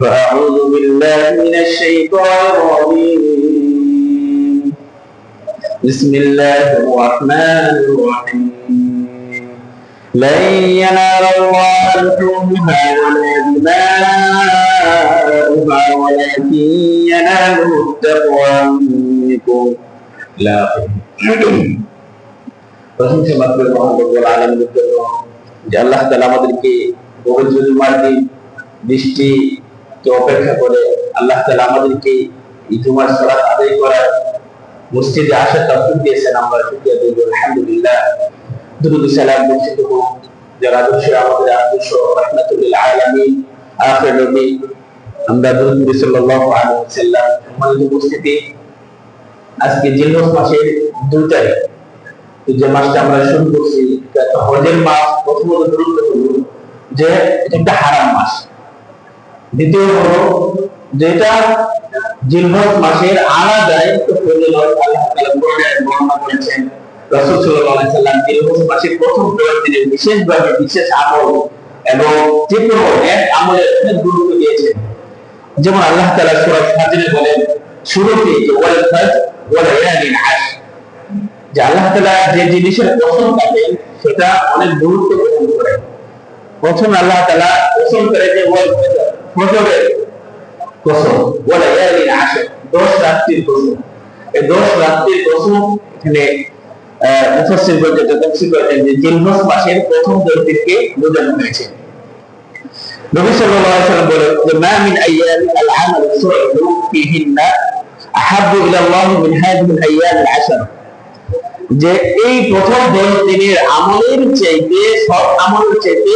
فأعوذ بالله من الشيطان الرجيم بسم الله الرحمن الرحيم لن ينال الله لحومها ولا دماؤها ولكن يناله التقوى منكم لا প্রশংসা মাত্র মহানবুল আলমের জন্য যে আল্লাহ তালা আমাদেরকে পবিত্র জুমার দিন বৃষ্টিকে অপেক্ষা করে আল্লাহ তালা আমাদেরকে জুমার সালাত আদায় করার মসজিদে আসার তফিক দিয়েছেন। আমরা শুক্রিয়া দেব আলহামদুলিল্লাহ। দুরুদ সালাম বর্ষিত হোক। যার আদর্শ আমাদের আদর্শ। রহমতুল্লাহ আলামিন। আখির নবী। আমরা দুরুদ নবী সাল্লাল্লাহু আলাইহি সম্মানিত উপস্থিতি আজকে জিলহজ মাসের দুই তারিখ। যে মাসটা আমরা শুরু করছি হজের মাস। প্রথমত গুরুত্বপূর্ণ যে এটা একটা হারাম মাস। দ্বিতীয় হলো, যেটা জিলহজ মাসের আলাদাই তো ফজিলত আল্লাহ তাআলা কোরআনে বর্ণনা করেছেন রাসূল সাল্লাল্লাহু সাল্লাম জিলহজ মাসের প্রথম দশ বিশেষভাবে বিশেষ আমল এবং যে কোনো এক আমলের অনেক গুরুত্ব দিয়েছেন। যেমন আল্লাহ তাআলা সূরা ফাজরে বলেন শুরুতে ওয়াল যে আল্লাহ তাআলা যে জিনিসের কসম কাটে সেটা অনেক গুরুত্ব বহন করে। প্রথম আল্লাহ তাআলা কসম করে যে ওয়াল কসম লায়ালিন আশর, দশ রাত্রির কসম। এই দশ রাত্রির কসম এখানে করেছেন যে মাসের প্রথম বোঝানো হয়েছে। নবী সাল্লাল্লাহু আলাইহি বলেন, যে মা মিন আল আমাল সুরু ফিহিন্না আহাব্বু ইলা আল্লাহ মিন আইয়াম আল যে এই প্রথম দশ দিনের আমলের চাইতে, সব আমলের চাইতে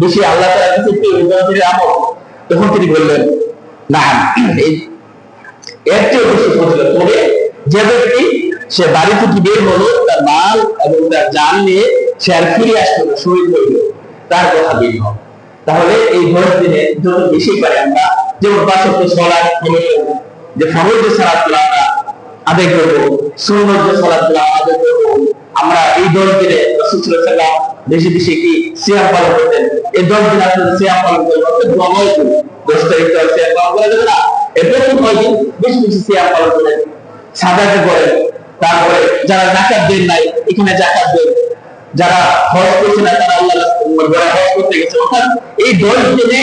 বেশি আল্লাহ তখন তিনি বললেন না এর চেয়ে বেশি ফজিলত তবে যে ব্যক্তি, সে বাড়ি থেকে বের হলো, তার মাল এবং তার জান নিয়ে সে আর ফিরে আসলো না, শহীদ হইল তার কথা বের হবে তাহলে এই দশ দিনে যত বেশি পারে আমরা যেমন পাঁচত্ব সলাদ যে ফরজ যে সালাদগুলো আমরা আদায় করব, সুন্নত যে সালাদগুলো আদায় করব, আমরা এই দশ দিনে রাসূল ওয়াসাল্লাম বেশি বেশি কি সিয়াম পালন করতেন এই দশ দিন আসলে সিয়াম পালন অর্থাৎ দোয়াই দশ তারিখ তো সিয়াম পালন করা যাবে না। এর প্রথম কয়দিন বেশি বেশি সিয়াম পালন করেন সাদাকে করেন তারপরে যারা জাকাত দেন নাই, এখানে জাকাত দেন। যারা হজ করছে না, তারা আল্লাহ যারা হজ করতে গেছে। অর্থাৎ এই দশ দিনে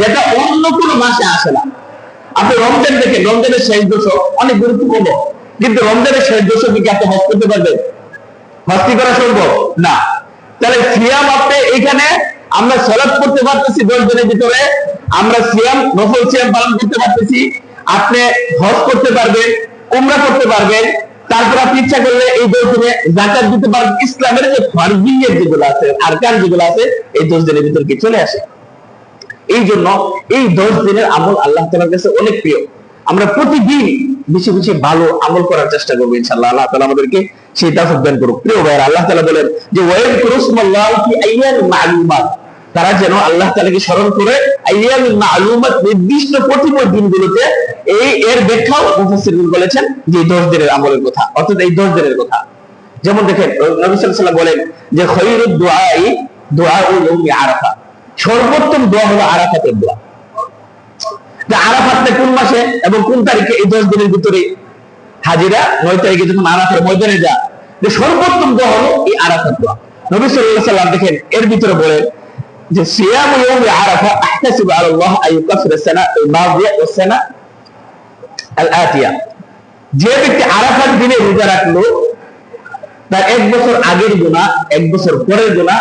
যেটা অন্য কোনো মাসে আসে না। আপনি রমজান দেখেন, রমজানের শেষ দশক অনেক গুরুত্বপূর্ণ। কিন্তু রমজানের শেষ দশকে কি আপনি হজ করতে পারবেন? হজ করা সম্ভব না। তাহলে সিয়াম আপনি এখানে আমরা সলাপ করতে পারতেছি দশ দিনের ভিতরে। আমরা সিয়াম, নফল সিয়াম পালন করতে পারতেছি। আপনি হজ করতে পারবেন, উমরা করতে পারবেন। তারপর আপনি ইচ্ছা করলে এই দশ দিনে জাকাত দিতে পারবেন। ইসলামের যে ফার্জিয়ের যেগুলো আছে, আরকান যেগুলো আছে, এই দশ দিনের ভিতর কি চলে আসে? এই জন্য এই দশ দিনের আমল আল্লাহ তালার কাছে অনেক প্রিয়। আমরা প্রতিদিন বেশি বেশি ভালো আমল করার চেষ্টা করব ইনশাল্লাহ আল্লাহ তালা আমাদেরকে সেই তাফক দান করুক। প্রিয় ভাইয়ের আল্লাহ তালা বলেন যে মালুমাত। তারা যেন আল্লাহ তালাকে স্মরণ করে নির্দিষ্ট দিনগুলোতে এই এর ব্যাখ্যাও মুফাসসিরুন বলেছেন যে দশ দিনের আমলের কথা, অর্থাৎ এই দশ দিনের কথা। যেমন দেখেন বলেন যে, খৈরুদ দুআই আরাফা। সর্বোত্তম দোয়া হলো আরাফাতের দোয়া। যে আরাফাতটা কোন মাসে এবং কোন তারিখে এই দশ দিনের ভিতরে হাজিরা? নয় তারিখে যখন আরাফার ময়দানে যা যে সর্বোত্তম দোয়া হলো এই আরাফাত দোয়া। নবী আলাইহি সাল্লাম দেখেন, এর ভিতরে বলেন যে, সিয়াম ইয়াউমি আরাফা আহতাসিবু আলা আল্লাহ আন সানা আল মাদিয়া ওয়াস সানা আল আতিয়া। যে ব্যক্তি আরাফাত দিনে রোজা রাখল, তার এক বছর আগের গুণা এক বছর পরের গুণা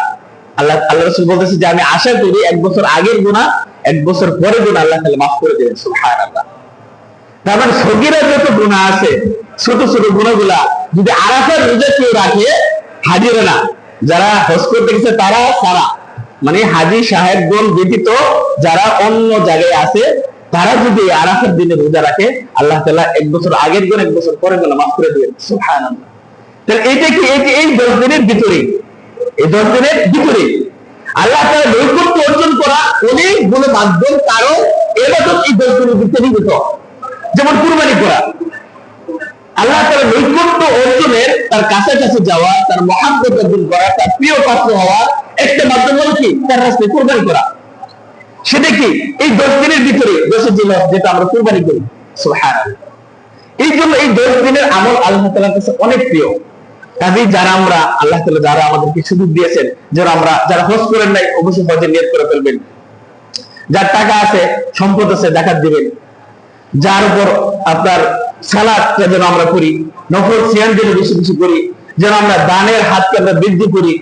আল্লাহ আল্লাহ রসুল বলতেছে যে, আমি আশা করি এক বছর আগের গুণা এক বছর পরের গুণা আল্লাহ তাহলে মাফ করে দেবেন সুবহান আল্লাহ তার মানে সগিরা যত গুণা আছে, ছোট ছোট গুণাগুলা যদি আরাফার রোজা কেউ রাখে, হাজিরা না। যারা হজ করতে গেছে তারা তারা মানে হাজি সাহেবগণ ব্যতীত যারা অন্য জায়গায় আছে, তারা যদি আরাফার দিনে রোজা রাখে, আল্লাহ তাআলা এক বছর আগের গুণ, এক বছর পরে গুণা মাফ করে দেবেন, সুবহানাল্লাহ। তাহলে এইটা কি এই দশ দিনের ভিতরে এই দশ দিনের ভিতরে আল্লাহ তারা নৈকট্য অর্জন করা অনেকগুলো মাধ্যম, কারণ এবাদত এই ভিতরে নিহিত। যেমন কুরবানি করা। আল্লাহ তার নৈকট্য অর্জনের তার কাছাকাছি যাওয়া, তার মহাব্বত অর্জন করা, তার প্রিয় পাত্র হওয়া একটা মাধ্যম হলো কি? তার রাস্তায় কোরবানি করা। সেটা কি? এই দশ দিনের ভিতরে দশের দিন যেটা আমরা কোরবানি করি। সুবহানাল্লাহ। এই জন্য এই দশ দিনের আমল আল্লাহ তালার কাছে অনেক প্রিয়। কাজে যারা আমরা, আল্লাহ তালা যারা আমাদেরকে সুযোগ দিয়েছেন, যারা আমরা, যারা হোস করেন নাই, অবশ্যই হজের নিয়ত করে ফেলবেন। যার টাকা আছে, সম্পদ আছে দেখাত দিবেন। যার উপর আপনার সালাদটা যেন আমরা করি, নফল সিয়াম যেন বেশি বেশি করি, যেন আমরা দানের হাতকে আমরা বৃদ্ধি করি,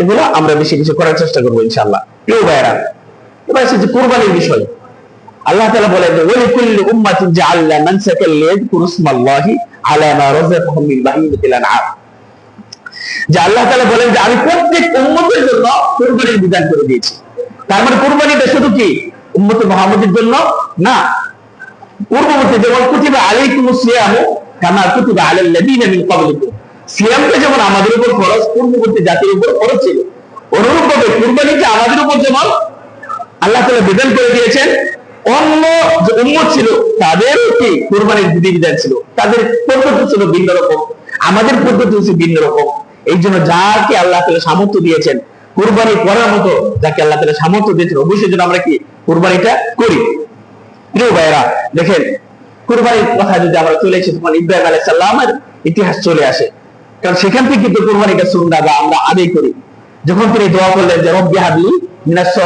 এগুলো আমরা বেশি বেশি করার চেষ্টা করব ইনশাল্লাহ কেউ ভাইরা এবার এসেছে কোরবানির বিষয়। আল্লাহ তাআলা বলেন যে ওয়ালি কুল্লি উম্মাতিন জাআলনা মানসাকাল লিয়াযকুরু ইসমাল্লাহি আলা মা রাযাকাহুম মিন বাহিমাতিল আনআম। যে আল্লাহ তাআলা বলেন যে আমি প্রত্যেক উম্মতের জন্য কুরবানির বিধান করে দিয়েছি। তার মানে কুরবানিটা শুধু কি? উম্মত মুহাম্মদের জন্য? না। পূর্ববর্তী যেমন কুতিবা আলাইকুমুস সিয়াম কামা কুতিবা আলাল লাযিনা মিন ক্বাবলিকুম। সিয়ামটা যেমন আমাদের উপর ফরজ, পূর্ববর্তী জাতির উপর ফরজ ছিল। অনুরূপভাবে কুরবানিটা আমাদের উপর যেমন আল্লাহ তাআলা বিধান করে দিয়েছেন, অন্য যে উম্মত ছিল তাদের কি? কোরবানির বিধিবিধান ছিল। তাদের পদ্ধতি ছিল ভিন্ন রকম। আমাদের পদ্ধতি হচ্ছে ভিন্ন রকম। এই জন্য যাকে আল্লাহ তাআলা সামর্থ্য দিয়েছেন কোরবানি করার মতো যাকে আল্লাহ তাআলা সামর্থ্য দিয়েছেন, অবশ্যই যেন আমরা কি কোরবানিটা করি। প্রিয় ভাইরা দেখেন, কোরবানির কথা যদি আমরা চলে এসে তখন ইব্রাহিম আলাইহিস সালামের ইতিহাস চলে আসে। কারণ সেখান থেকে কিন্তু কোরবানিটা সুন্নাহ বা আমরা আদায় করি। যখন তিনি দোয়া করলেন যে, রব্বি হাবলি মিনাস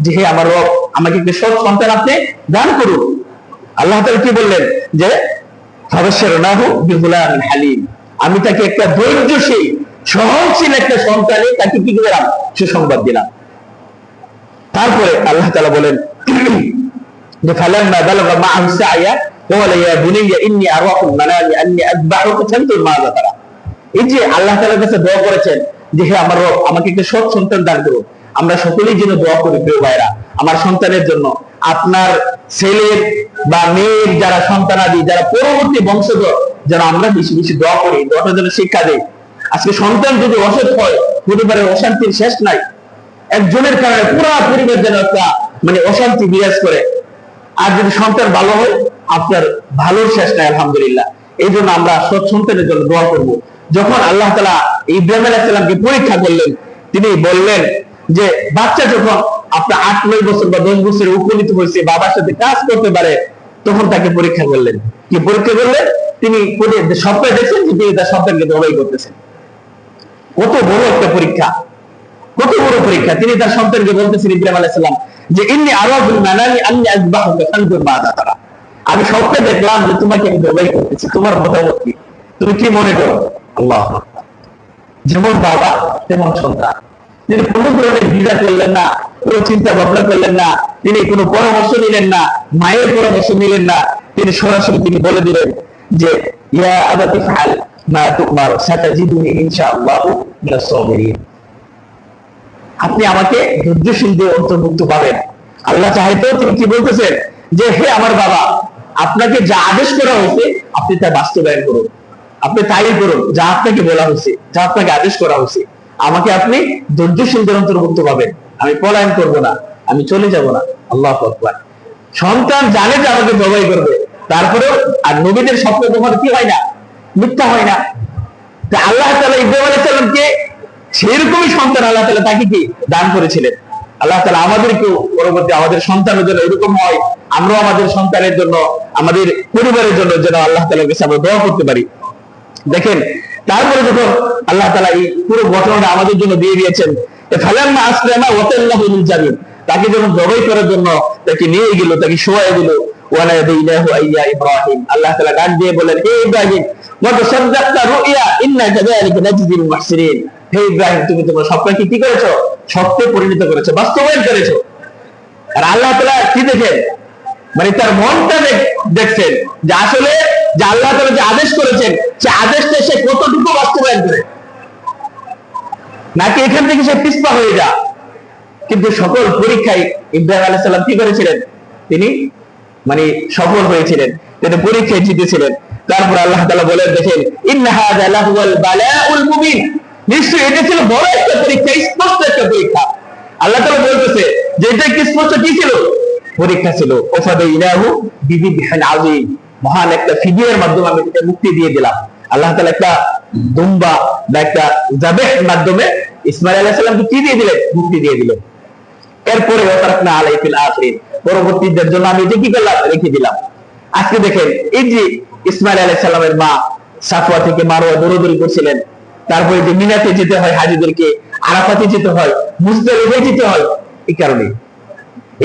যে, হে আমার রব, আমাকে একটি সৎ সন্তান আপনি দান করুন। আল্লাহ তাআলা কি বললেন? যে, ফাবাশশারনাহু বিগুলামিন হালিম আমি তাকে একটা ধৈর্যশীল সহনশীল একটা সন্তানে তাকে কি দিলাম সুসংবাদ দিলাম তারপরে আল্লাহ তাআলা বলেন যে ফালাম্মা বালাগা মা'আহু সা'য়া قال يا بني إني أرى في المنام أني أذبحك فانظر ماذا ترى এই যে আল্লাহ তাআলার কাছে দোয়া করেছেন যে হে আমার রব আমাকে একটা সৎ সন্তান দান করুন আমরা সকলেই যেন দোয়া করি প্রিয় ভাইরা আমার সন্তানের জন্য আপনার ছেলের বা মেয়ের যারা সন্তানাদি যারা পরবর্তী বংশধর যেন আমরা বেশি বেশি দোয়া করি দোয়াটা যেন শিক্ষা দেয় আজকে সন্তান যদি অসৎ হয় পরিবারের অশান্তির শেষ নাই। একজনের কারণে পুরো পরিবার যেন একটা মানে অশান্তি বিরাজ করে। আর যদি সন্তান ভালো হয়, আপনার ভালোর শেষ নাই, আলহামদুলিল্লাহ। এই জন্য আমরা সৎ সন্তানের জন্য দোয়া করব। যখন আল্লাহ তালা ইব্রাহিম আলাইসাল্লামকে পরীক্ষা করলেন, তিনি বললেন যে, বাচ্চা যখন আপনার আট, নয় বছর বা দশ বছরের উপনীত হয়েছে, বাবার সাথে কাজ করতে পারে, তখন তাকে পরীক্ষা করলেন। কি পরীক্ষা করলেন? তিনি স্বপ্নে দেখছেন যে তিনি তার সন্তানকে জবাই করতেছেন। কত বড় একটা পরীক্ষা, কত বড় পরীক্ষা। তিনি তার সন্তানকে বলতেছেন, ইব্রাহিম আলাইসাল্লাম যে ইন্নি আরাবুল মানানি আন্নি আজবাহুকা ফানজুর মাযা তারা। আমি স্বপ্নে দেখলাম যে তোমাকে আমি জবাই করতেছি। তোমার মতামত কি? তুমি কি মনে করো? আল্লাহ। যেমন বাবা, তেমন সন্তান। তিনি কোনো ধরনের দ্বিধা করলেন না, কোনো চিন্তা ভাবনা করলেন না, তিনি কোনো পরামর্শ নিলেন না, মায়ের পরামর্শ নিলেন না। তিনি সরাসরি তিনি বলে দিলেন যে, ইয়া আবাতি ফাল মা তুমার সাতাজিদুনি ইনশাআল্লাহ আপনি আমাকে ধৈর্যশীলদের অন্তর্ভুক্ত পাবেন। আল্লাহ চাইতেও তিনি কি বলতেছেন? যে, হে আমার বাবা, আপনাকে যা আদেশ করা হয়েছে, আপনি তা বাস্তবায়ন করুন। আপনি তাই করুন, যা আপনাকে বলা হয়েছে, যা আপনাকে আদেশ করা হয়েছে। আমাকে আপনি ধৈর্যশীলদের অন্তর্ভুক্ত পাবেন। আমি পলায়ন করব না, আমি চলে যাব না। আল্লাহ আকবার। সন্তান জানে যে আমাকে জবাই করবে। তারপরেও আর নবীদের স্বপ্ন তোমার কি হয় না? মিথ্যা হয় না। আল্লাহ তালা ইব্রাহিম আলাইসাল্লামকে সেরকমই সন্তান আল্লাহ তালা তাকে কি দান করেছিলেন? আল্লাহ তালা আমাদেরকেও পরবর্তী আমাদের সন্তানের জন্য এরকম হয়, আমরাও আমাদের সন্তানের জন্য, আমাদের পরিবারের জন্য যেন আল্লাহ তালার কাছে আমরা দোয়া করতে পারি। দেখেন, তারপরে যখন আল্লাহ তালা এই পুরো ঘটনাটা আমাদের জন্য দিয়ে দিয়েছেন ফালাম্মা আসলামা ওয়াতাল্লাহু লিল জামিন তাকে যখন জবাই করার জন্য তাকে নিয়ে গেল, তাকে শোয়াই দিল মানে দেখছেন যে আসলে আল্লাহ যে আদেশ করেছেন, সে আদেশটা সে কতটুকু বাস্তবায়ন করে? নাকি এখান থেকে সে পিস্পা হয়ে যা কিন্তু সকল পরীক্ষায় ইব্রাহিম আলাইহিস কি করেছিলেন? তিনি মানে সফল হয়েছিলেন। তিনি পরীক্ষায় জিতেছিলেন। তারপর আল্লাহ তাআলা বলেন, দেখেন নিশ্চয়ই এটা ছিল বড় একটা পরীক্ষা, স্পষ্ট একটা পরীক্ষা। আল্লাহ তাআলা বলতেছে যে এটা কি স্পষ্ট কি ছিল? পরীক্ষা ছিল, ওফাদাইনাহু বিবিবিহান আযীম। মহান একটা মাধ্যমে আমি মুক্তি দিয়ে দিলাম। আল্লাহ তাআলা একটা দুম্বা বা একটা জাবেহ মাধ্যমে ইসমাইল আলাইহিস সালামকে কি দিয়ে দিলেন? মুক্তি দিয়ে দিলেন। এরপরে ওতারকনা আলাইহিল আখিরিন। পরবর্তীদের জন্য আমি এটা কি করলাম? রেখে দিলাম। আজকে দেখেন, এই যে ইসমাইল আলাইহিস সালামের মা সাফওয়া থেকে মারোয়া দৌড়দৌড়ি করছিলেন, তারপরে যে মিনাতে যেতে হয় হাজিদেরকে, আরাফাতে যেতে হয়, মুজদালিফায় যেতে হয়, এই কারণে।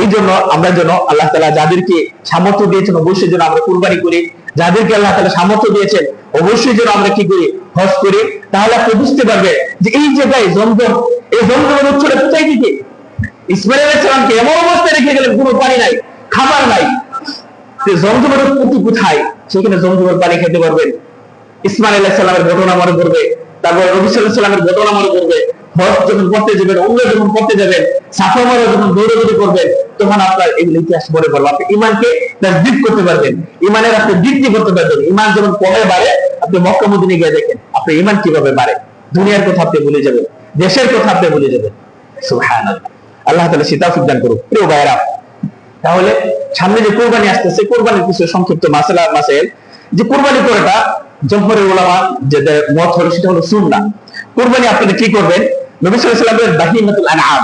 এই জন্য আমরা যেন আল্লাহ তালা যাদেরকে সামর্থ্য দিয়েছেন, অবশ্যই যেন আমরা কুরবানি করি। যাদেরকে আল্লাহ তালা সামর্থ্য দিয়েছেন, অবশ্যই যেন আমরা কি করি? হজ করি। তাহলে আপনি বুঝতে পারবে যে এই জায়গায় জমজম, এই জমজমের উৎসটা কোথায় থেকে? ইসমাইল এমন অবস্থায় রেখে গেলেন, কোনো পানি নাই, খাবার নাই। জমজমের কোথায়? সেখানে জমজমের পানি খেতে পারবেন ইসমাইল ঘটনা মনে করবে তারপর সাল্লামের ঘটনা মনে করবে হজ যখন যাবেন অন্য যখন যাবেন সাফা মারা যখন করবেন, তখন আপনার ইতিহাস মনে আপনি ইমানকে তাসদিক করতে পারবেন। ইমানের আপনি বৃদ্ধি করতে পারবেন। ইমান যখন কমে বাড়ে, আপনি মক্কা মদিনে গিয়ে দেখেন ইমান কীভাবে বাড়ে? দুনিয়ার কথা আপনি ভুলে যাবেন, দেশের কথা আপনি ভুলে যাবেন। আল্লাহ তাআলা সেটাও সিদ্ধান্ত করুক। প্রিয় ভাইরা তাহলে সামনে যে কোরবানি আসতেছে, কোরবানির কিছু সংক্ষিপ্ত মাসালা মাসেল। যে কোরবানি করাটা জম্পরের ওলামা যে মত হলো, সেটা হলো সুন্না কোরবানি আপনারা কি করবেন? নবী ওয়াসাল্লামের বাহিমাতুল আনআম।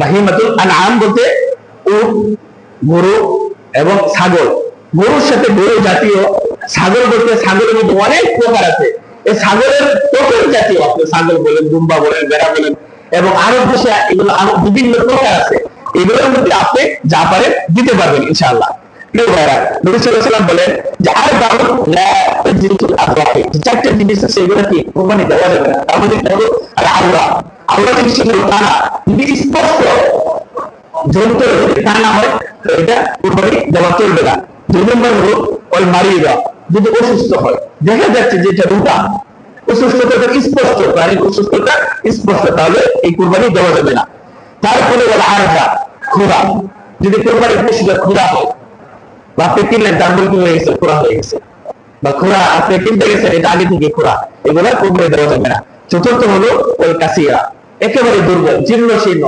বাহিমাতুল আনআম বলতে উট, গরু এবং ছাগল। গরুর সাথে গরু জাতীয়, ছাগল বলতে ছাগলের মধ্যে অনেক প্রকার আছে। এই ছাগলের প্রকার জাতীয় আপনি ছাগল বলেন দুম্বা বলেন বেড়া বলেন এবং আরও দেশে এগুলো আরও বিভিন্ন প্রকার আছে। এগুলোর মধ্যে আপনি যা পারেন দিতে পারবেন, ইনশাআল্লাহ। দেওয়া না? হয় কোরবানি দেওয়া না। দুই নম্বর হলো মারিয়ে যদি অসুস্থ হয়। দেখা যাচ্ছে যে এটা রোগা অসুস্থতা স্পষ্ট প্রাণীর অসুস্থতা স্পষ্ট, তাহলে এই কোরবানি দেওয়া যাবে না। তারপরে আরটা খোরা যদি কোরবানির পশুটা খোরা হয়। বা আপনি কিনলেন তার হয়ে গেছে খোরা হয়ে গেছে। বা খোরা আপনি কিনতে গেছেন, এটা আগে থেকে খোরা এগুলা কোরবানি দেওয়া যাবে না। চতুর্থ হলো ওই কাসিয়া একেবারে দুর্বল জীর্ণ শীর্ণ